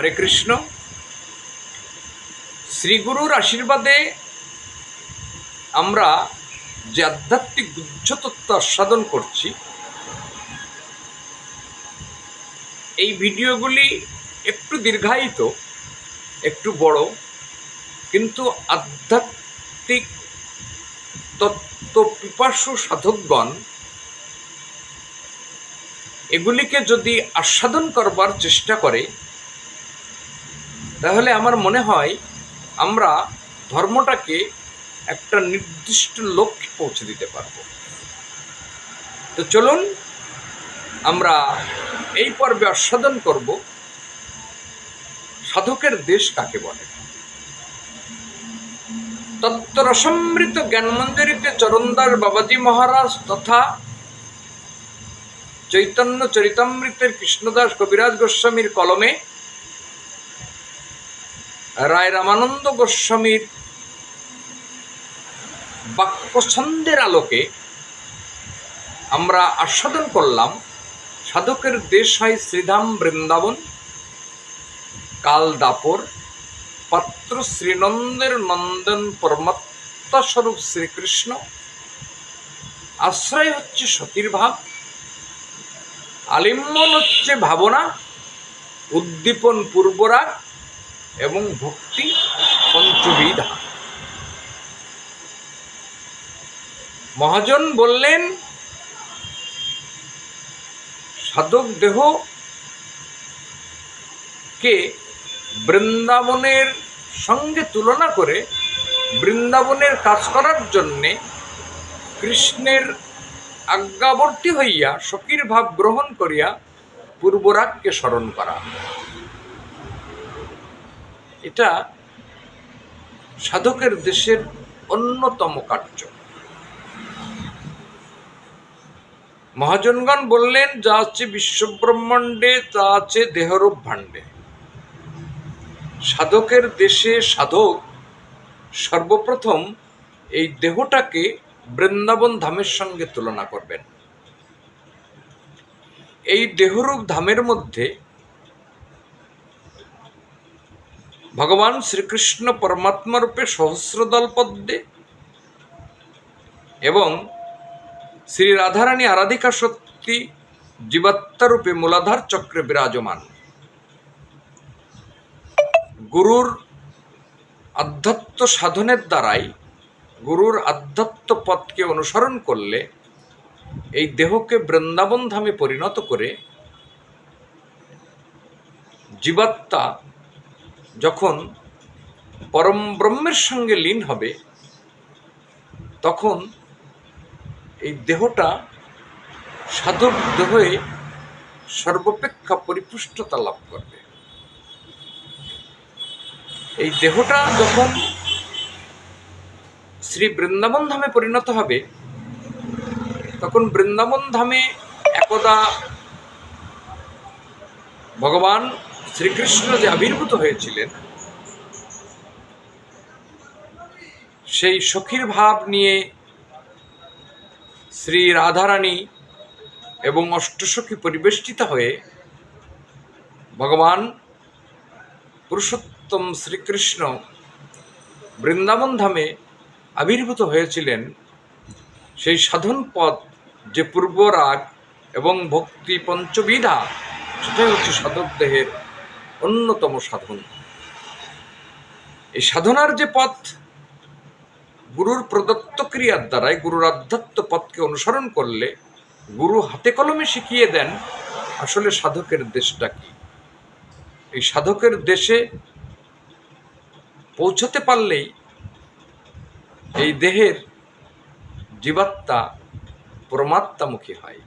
হরে কৃষ্ণ। শ্রীগুরুর আশীর্বাদে আমরা যে আধ্যাত্মিক গুহ্যতত্ত্ব আস্বাদন করছি, এই ভিডিওগুলি একটু দীর্ঘায়িত, একটু বড়, কিন্তু আধ্যাত্মিক তত্ত্ব পিপাসু সাধকগণ এগুলিকে যদি আস্বাদন করবার চেষ্টা করে তাহলে আমার মনে হয় আমরা ধর্মটাকে একটা নির্দিষ্ট লক্ষ্যে পৌঁছে দিতে পারব। তো চলুন, আমরা এই পর্বে আস্বাদন করব, সাধকের দেশ কাকে বলে? তত্ত্বরসমৃত জ্ঞান জ্ঞানমঞ্জরিতে চরণদাস বাবাজি মহারাজ তথা চৈতন্য চরিতামৃতের কৃষ্ণদাস কবিরাজ গোস্বামীর কলমে রায় রামানন্দ গোস্বামীর বাক্যছন্দের আলোকে আমরা আস্বাদন করলাম, সাধকের দেশ হয় শ্রীধাম বৃন্দাবন, কাল দাপর, পাত্র শ্রীনন্দের নন্দন পরমাত্মা স্বরূপ শ্রীকৃষ্ণ, আশ্রয় হচ্ছে সতীর ভাব আলিম্বন হচ্ছে ভাবনা, উদ্দীপন পূর্বরাগ এবং ভক্তি পঞ্চবিধা। মহাজন বললেন, সাধক দেহ কে বৃন্দাবনের সঙ্গে তুলনা করে বৃন্দাবনের কাজ করার জন্যে কৃষ্ণের আজ্ঞাবর্তী হইয়া সখীর ভাব গ্রহণ করিয়া পূর্বরাগকে স্মরণ করা। এটা সাধকের দেশের অন্যতম কার্য। মহাজনগণ বললেন, যা আছে বিশ্বব্রহ্মাণ্ডে, তা আছে দেহরূপ ভাণ্ডে। সাধকের দেশে সাধক সর্বপ্রথম এই দেহটাকে বৃন্দাবন ধামের সঙ্গে তুলনা করবেন। এই দেহরূপ ধামের মধ্যে ভগবান শ্রীকৃষ্ণ পরমাত্মা রূপে সহস্রদল পদ্মে এবং শ্রী রাধারানী আরাধিকা শক্তি জীবাত্মা রূপে মূলাধার চক্রে বিরাজমান। গুরুর আধ্যাত্ম সাধনের দ্বারাই গুরুর আধ্যাত্ম পথকে অনুসরণ করলে এই দেহকে বৃন্দাবন ধামে পরিণত করে জীবাত্মা যখন পরম ব্রহ্মের সঙ্গে লীন হবে, তখন এই দেহটা সাধক দেহে সর্বাপেক্ষা পরিপুষ্টতা লাভ করবে। এই দেহটা যখন শ্রী বৃন্দাবন ধামে পরিণত হবে, তখন বৃন্দাবন ধামে একদা ভগবান শ্রীকৃষ্ণ যে আবির্ভূত হয়েছিলেন, সেই সখীর ভাব নিয়ে শ্রী রাধারানী এবং অষ্টসখী পরিবেষ্টিত হয়ে ভগবান পুরুষোত্তম শ্রীকৃষ্ণ বৃন্দাবন ধামে আবির্ভূত হয়েছিলেন, সেই সাধন পথ যে পূর্বরাগ এবং ভক্তি পঞ্চবিধা, সেটাই হচ্ছে সাধক দেহের অন্যতম সাধন। এই সাধনার যে পথ, গুরুর প্রদত্ত ক্রিয়ার দ্বারাই গুরুর আধ্যাত্ম পথকে অনুসরণ করলে গুরু হাতে কলমে শিখিয়ে দেন আসলে সাধকের দেশটা কি। এই সাধকের দেশে পৌঁছতে পারলেই এই দেহের জীবাত্মা পরমাত্মামুখী হয়।